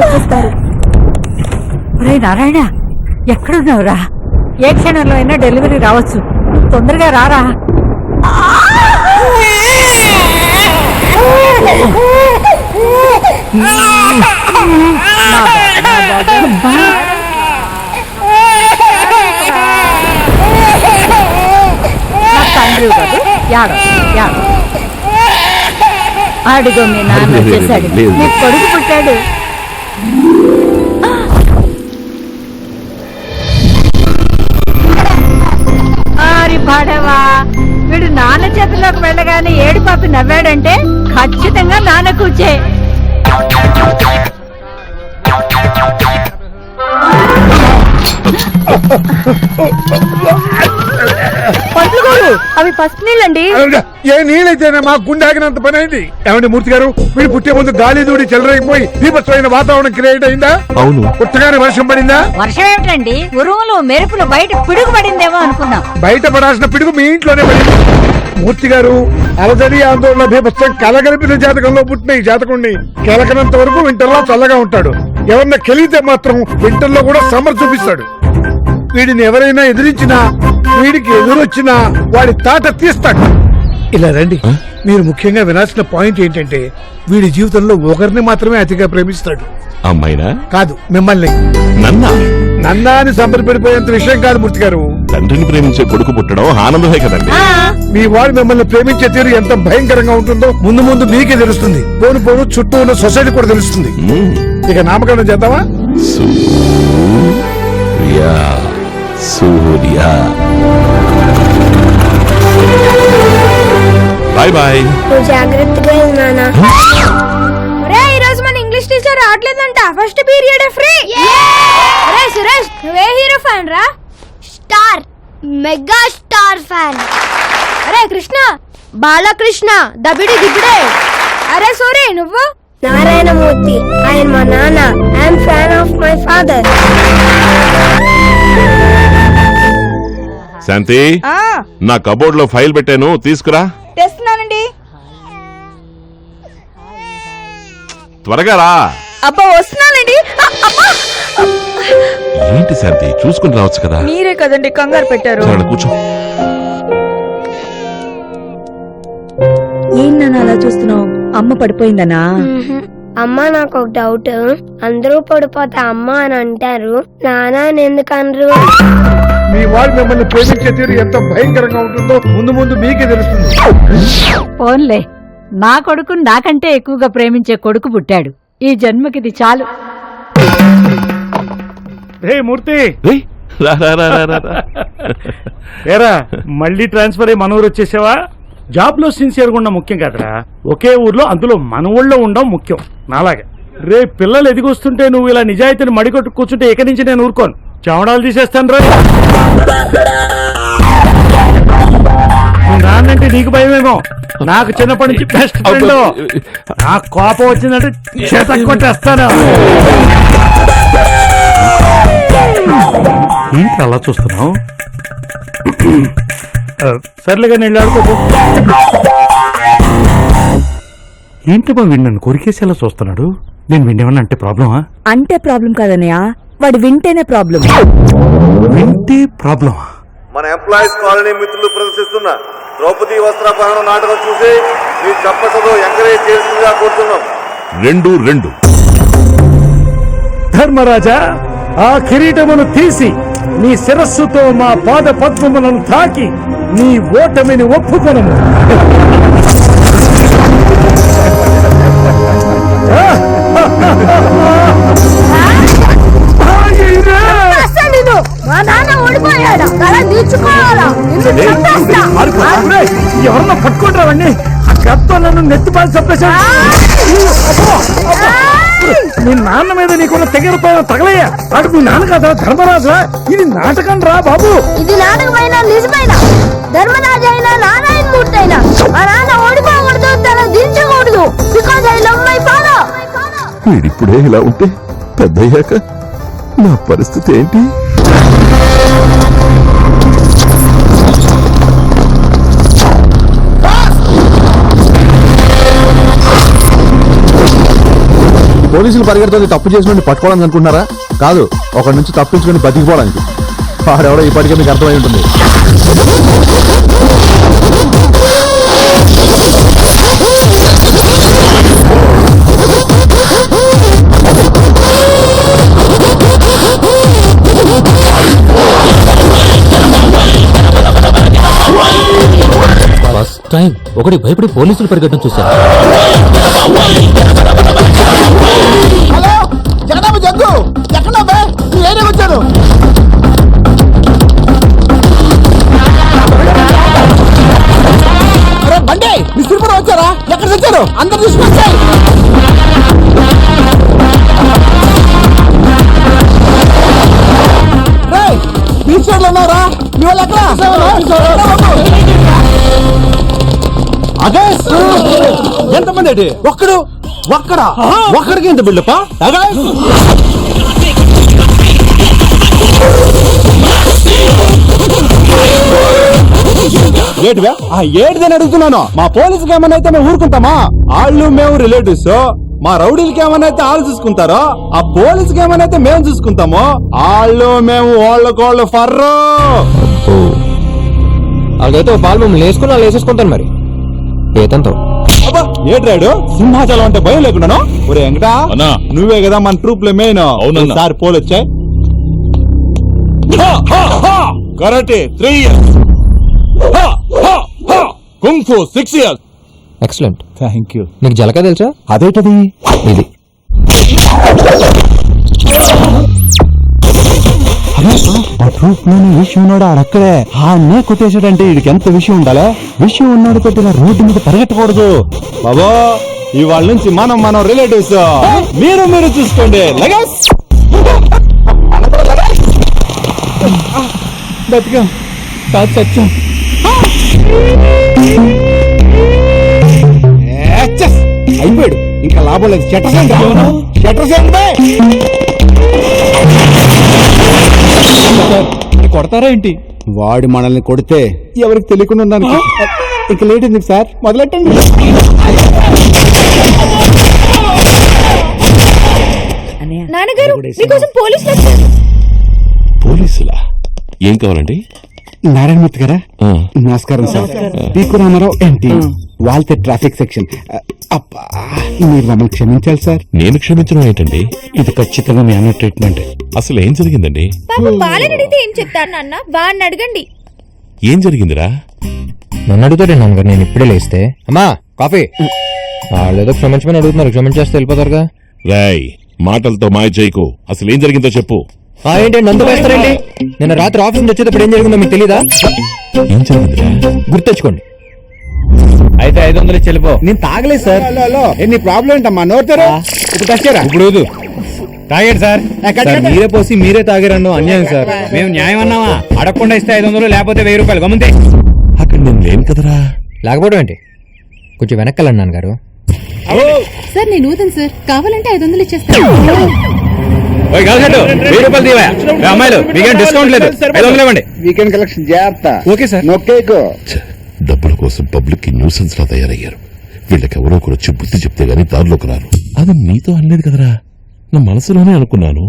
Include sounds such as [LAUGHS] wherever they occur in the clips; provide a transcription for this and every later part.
వచ్చేస్తారు. ఒరే నారాయణ ఎక్కడున్నావురా? ఏ క్షణంలో అయినా డెలివరీ రావచ్చు. తొందరగా రారా? నా తండ్రి కాదు యాడో యాడో అడుగు మీ నాన్న వచ్చేసాడు లేదు. నీ కొడుకు పుట్టాడు. పడవా. వీడు నాన్న చేతిలోకి వెళ్ళగానే ఏడు పాపి నవ్వాడంటే ఖచ్చితంగా నాన్న కూర్చే [LAUGHS] పంతులు గారు. అవి ఫస్ట్ నీళ్ళండి? ఏ నీళ్ళైతేనే మా గుండె ఆగినంత పని అయింది. ఏమండి మూర్తి గారు వీడు పుట్టే ముందు గాలి దూడి చెలరైపోయి దీపత్వమైన వాతావరణం క్రియేట్ అయిందా? అవును. పుట్టగానే వర్షం పడిందా? వర్షం ఏమిటండి? ఉరుములు మెరుపులు బయట పిడుగు పడిందేమో అనుకున్నాం. బయట పడాల్సిన పిడుగు మీ ఇంట్లోనే పడింది. మూర్తి గారు అలజడి ఆందోళన బీభత్సం కలగలిపిన జాతకంలో పుట్టిన ఈ జాతకుణ్ణి కెలకనంత వరకు వింటర్లో చల్లగా ఉంటాడు. ఎవరన్నా కెలిగితే మాత్రం వింటర్లో కూడా సమ్మర్ చూపిస్తాడు. వీడిని ఎవరైనా ఎదిరించినా వీడికి ఎదురొచ్చినా వాడి తాట తీస్తాడు. ఇలా రండి. మీరు ముఖ్యంగా వినాల్సిన పాయింట్ ఏంటంటే వీడి జీవితంలో ఒకరిని మాత్రమే అతిగా ప్రేమిస్తాడు. అమ్మాయినా? కాదు మిమ్మల్ని. నన్నా? నన్నాని సంబరపడిపోయేంత విషయం కాదు మూర్తి గారు. తండ్రిని ప్రేమించే కొడుకు పుట్టడం ఆనందమే కదండి. మీ వాడు మిమ్మల్ని ప్రేమించే తీరు ఎంత భయంకరంగా ఉంటుందో ముందు ముందు మీకే తెలుస్తుంది. పోను పోను చుట్టూ ఉన్న సొసైటీ కూడా తెలుస్తుంది. ఇక నామకరణం చేద్దామా? సూర్య సూర్య. బాయ్ బాయ్ నువ్వు జాగ్రత్తగా నానా. ఒరే ఈ రోజు మన ఇంగ్లీష్ టీచర్ రావట్లేదంట. ఫస్ట్ పీరియడ్ ఫ్రీ ఒరే సురేష్ నువ్వే హీరో ఫ్యాన్ రా? స్టార్ మెగా స్టార్ ఫ్యాన్ అరే కృష్ణ బాలకృష్ణ దబిడి దిబిడే. అరే సూరి నువ్వు? నారాయణమూర్తి ఆయన మా నాన్న. I'm fan of my father Shanti నా కబోర్డ్లో ఫైల్ పెట్టాను తీసుకురా. తెస్తున్నానండి. త్వరగా రా. అబ్బా వస్తున్నానండి! ఏంటి శాంతి చూసుకుని రావచ్చు కదా? మీరే కదండి కంగారు పెట్టారు. కూర్చో. ఏంటన్నా అలా చూస్తున్నావు? అమ్మ పడిపోయిందనా? అమ్మ నాకు ఒక డౌట్. అందరూ పడిపోతే అమ్మ అని అంటారు. నాన్న అని ఎందుకు అనరు? మీ వాడు మిమ్మల్ని ప్రేమించే తీరు ఎంత భయంకరంగా ఉంటుందో ముందు ముందు మీకే తెలుస్తుంది. పోన్లే. నా కొడుకు నాకంటే ఎక్కువగా ప్రేమించే కొడుకు పుట్టాడు. ఈ జన్మకిది చాలు. రే మూర్తి! రా, రా, రా, రా, రా, రా. ఏరా మళ్ళీ ట్రాన్స్ఫర్ అయ్యి మన ఊరు వచ్చేసావా? జాబ్లో సిన్సియర్గా ఉండడం ముఖ్యం కాదురా. ఒకే ఊర్లో అందులో మన ఊళ్ళో ఉండడం ముఖ్యం. నాలాగా. రే పిల్లలు ఎదిగొస్తుంటే నువ్వు ఇలా నిజాయితీని మడికొట్టు కూర్చుంటే ఇక్కడి నుంచి నేను ఊరుకోను. చవడాలు తీసేస్తాను రా. మీ నాన్నంటే నీకు భయమేమో. నాకు చిన్నప్పటి నుంచి బెస్ట్ ఫ్రెండ్ నాకు కోపం వచ్చిందంటే చేత కొట్టేస్తాను. ఏంటి అలా చూస్తున్నావు? సర్లేగా నేను ఆడుకోకు ఏంటి మా వీడు నన్ను కొరికేసేలా చూస్తున్నాడు? నేను విండేమన్నా అంటే ప్రాబ్లమా? అంటే ప్రాబ్లం కాదన్నయ్య. వాడు వింటేనే ప్రాబ్లం వింటే ప్రాబ్లమా మన ఎంప్లాయీస్ కాలనీ మిత్రులు ప్రదర్శిస్తున్న ద్రౌపది వస్త్రాపహరణ నాటకం చూసి మీ చప్పటతో ఎంకరేజ్ చేస్తుందిగా కోరుతున్నాం రెండు రెండు. ధర్మరాజా ఆ కిరీటమును తీసి నీ శిరస్సుతో మా పాద పద్మములను తాకి నీ ఓటమిని ఒప్పుకొనము. మా నాన్న ఓడిపోయాడు? తల తీర్చుకోవాలా ఎవరన్నా పట్టుకుంటారండి ఆ కత్తో నన్ను నెత్తిపాలు చంపేశాడు. మీ నాన్న మీద నీకున్న తెగిరిపోయిన తగలయ్యా. అటు మీ నాన్న కదా ధర్మరాజా? ఇది నాటకం రా బాబు. ఇది నాటకమైన నిజమైన? ధర్మరాజు అయినా నారాయణ మూర్తి అయినా మా నాన్న ఓడిపోకూడదు తల దించకూడదు. Because I love my father వీడిప్పుడే ఇలా ఉంటే పెద్దయ్యాక నా పరిస్థితి ఏంటి? పోలీసులు పరిగెడుతుంది తప్పు చేసిన పట్టుకోవడానికి అనుకుంటున్నారా? కాదు ఒక నుంచి తప్పించుకొని బతికిపోవడానికి. వాడెవడో ఇప్పటికే మీకు అర్థమై ఉంటుంది. ఫస్ట్ టైం ఒకటి భయపడి పోలీసులు పరిగెట్టడం చూశాను. ఏరియాకి వచ్చాను. అరే బండి మీ సిరిపురం వచ్చారా? ఎక్కడ తెచ్చారు అందరు తీసుకొచ్చాయి. బీచ్ ఉన్నారా మీ వాళ్ళు ఎక్కడ? అదే ఎంతమంది ఒక్కడు ఒక్కడా? ఒక్కడికి ఎంత బిల్డప్ప? ఏటివా ఆ ఏటిదని అడుగుతున్నాను. మా పోలీసుకి ఏమన్నా అయితే మేము ఊరుకుంటామా? వాళ్ళు మేము రిలేటివ్స్ మా రౌడీలకి ఏమన్నా అయితే వాళ్ళు చూసుకుంటారో. ఆ పోలీసుకి ఏమన్నా అయితే మేము చూసుకుంటామో. వాళ్ళు మేము వాళ్ళకోళ్ళు ఫర్రు. అలాగైతే ఒక పాలు మమ్మల్ని వేసుకుని వాళ్ళు వేసేసుకుంటాను మరి. ఏతంతో. అబ్బా ఏట్రాడు సింహాచలం అంటే భయం లేకున్నాను ఒరే వెంకటా అన్నా. నువ్వే కదా మన ట్రూప్లో మెయిన్ అవునన్నా. Sir పోలొచ్చాయి. Karate three years. Kung fu six years excellent thank you నీకు జలకా తెలుసా? అదేటది? ఇది. లోని విషయం ఉన్నాడు ఆడక్కడే ఆ అన్నే కొట్టేసాడంటే వీడికి ఎంత విషయం ఉండాలి? విషయం ఉన్నాడు కొట్టిన రోడ్డు మీద పరిగెట్టకూడదు బాబా ఇవాళ నుంచి మనం మనం రిలేటివ్స్ మీరు మీరు చూసుకోండి. లగస్ బతికా. కాదు సత్యం. అయిపోయాడు. ఇంకా లాభం లేదు. షటర్ కొడతారా ఏంటి? వాడు మనల్ని కొడితే ఎవరికి తెలియకుండా ఉందానికి. ఇక లేట్ ఎందుకు సార్? మొదలెట్టండి. నాన్నగారు మీకోసం పోలీసులు వచ్చారు. పోలీసులా? ఏం కావాలండి? నారాయణమూర్తి గారా? నమస్కారం సార్. పీకు రామారావు ఏంటి వాళ్ళతే ట్రాఫిక్ సెక్షన్. అబ్బా మీరు మమ్మల్ని క్షమించాలి సార్. నేను క్షమించడం ఏంటండి? ఇది ఖచ్చితంగా మీ అన్న ట్రీట్మెంట్. అసలు ఏం జరిగిందండి? బాలని అడిగితే ఏం చెప్తారు నాన్న? వాడిని అడగండి. ఏం జరిగిందిరా? నన్ను అడుగుతాడే నాన్నగారు నేను ఇప్పుడే లేస్తే. అమ్మా కాఫీ. వాళ్ళు ఏదో క్షమించమని అడుగుతున్నారు క్షమించేస్తే వెళ్ళిపోతారుగా. రాయ్ మాటలతో మాయ చేయకు. అసలు ఏం జరిగిందో చెప్పు. ఆ, ఏంటి నందు వేస్తారండి నిన్న రాత్రి ఆఫీస్ నుంచి వచ్చేటప్పుడు ఏం జరిగిందో మీకు తెలీదా? ఏం జరిగిందిరా? గుర్తెచ్చుకోండి. అయితే ఐదు వందలు చెల్లిపో నేను తాగలేదు సార్. ఎన్ని ప్రాబ్లం ఏంటమ్మా? నోరుతారా ఇప్పుడు తెచ్చారా ఇప్పుడు తాగండి సార్. సార్, మీరే పోసి మీరే తాగారన్ను అన్యాయం సార్. మేము న్యాయం అన్నావా అడగకుండా ఇస్తే ఐదు వందలు లేకపోతే వెయ్యి రూపాయలు. గమంతే అక్కడ నేను లేను కదరా. లేకపోవడం ఏంటి? కొంచెం వెనక్కెళ్ళండి నాన్నగారు. సార్ నేను ఊదను సార్. కావాలంటే ఐదు వందలు ఇచ్చేస్తాను. వెయ్యి రూపాయలు తీవా? అమ్మాయిలు మీకేం డిస్కౌంట్ లేదు. ఐదు వందలు ఇవ్వండి. వీకెండ్ కలెక్షన్ జాగ్రత్త. Okay sir. నొక్కేకు. డబ్బుల కోసం పబ్లిక్కి న్యూసెన్స్ లా తయారయ్యారు. వీళ్ళకి ఎవరో ఒకరు వచ్చి బుద్ధి చెప్తే గానీ దారిలోకి రారు. అది నీతో అనలేదు కదరా. నా మనసులోనే అనుకున్నాను.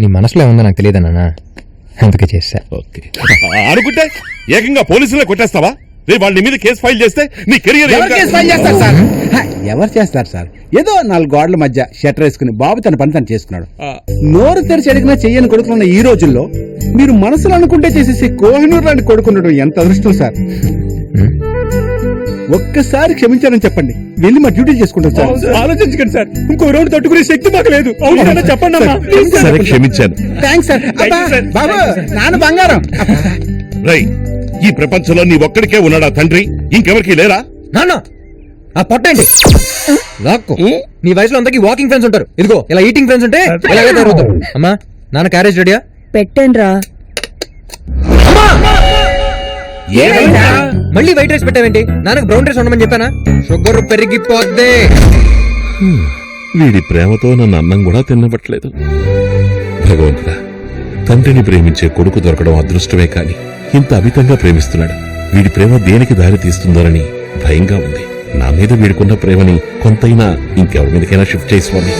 నీ మనసులో ఏముందో నాకు తెలియదు నాన్న. అందుకే చేశా. ఓకే. అనుకుంటే ఏకంగా పోలీసులే కొట్టేస్తావా? రేపు వాళ్ళ మీద కేసు ఫైల్ చేస్తే నీ కెరియర్ చేస్తారు సార్? ఎవరు చేస్తారు సార్? ఏదో నాలుగు గోడల మధ్య షట్టర్ వేసుకుని బాబు తన పని తను చేసుకున్నాడు. నోరు తెరిచి అడిగినా చెయ్యని కొడుకున్న ఈ రోజుల్లో మీరు మనసులో అనుకుంటే చేసేసి కోహినూర్ లాంటి కొడుకుండడం ఎంత అదృష్టం సార్. ఒక్కసారి క్షమించారని చెప్పండి. వెళ్ళి మా డ్యూటీ చేసుకుంటాం సార్. ఆలోచించకండి సార్. ఇంకో రౌండ్ తట్టుకునే శక్తి మాకు లేదు. చెప్పండి సరే క్షమించాను. Thanks sir. బాబు నాన్న బంగారం. రై ఈ ప్రపంచంలో నీ ఒక్కడికే ఉన్నాడా తండ్రి? ఇంకెవరికి లేరా? నాన్న ఆ పొట్టండి. లాక్కు. నీ వయసులో అందరికి వాకింగ్ ఫ్రెండ్స్ ఉంటారు. ఇదిగో ఇలా ఈటింగ్ ఫ్రెండ్స్ ఉంటే ఇలాగే తయారవుతారు. అమ్మా నాన్న క్యారేజ్ రెడీయా పెట్టండ్రా. మళ్ళీ వైట్ రైస్ పెట్టావేంటి? నాన్నకు బ్రౌన్ రైస్ ఉండమని చెప్పానా? షుగర్ పెరిగిపోద్ది. వీడి ప్రేమతో నన్ను అన్నం కూడా తినబట్టలేదు భగవంతుడా తండ్రిని ప్రేమించే కొడుకు దొరకడం అదృష్టమే కాని ఇంత అమితంగా ప్రేమిస్తున్నాడు. వీడి ప్రేమ దేనికి దారి తీస్తుందోనని భయంగా ఉంది. నా మీద వీడికున్న ప్రేమని కొంతైనా ఇంకెవరి మీదకైనా షిఫ్ట్ చేసుకోండి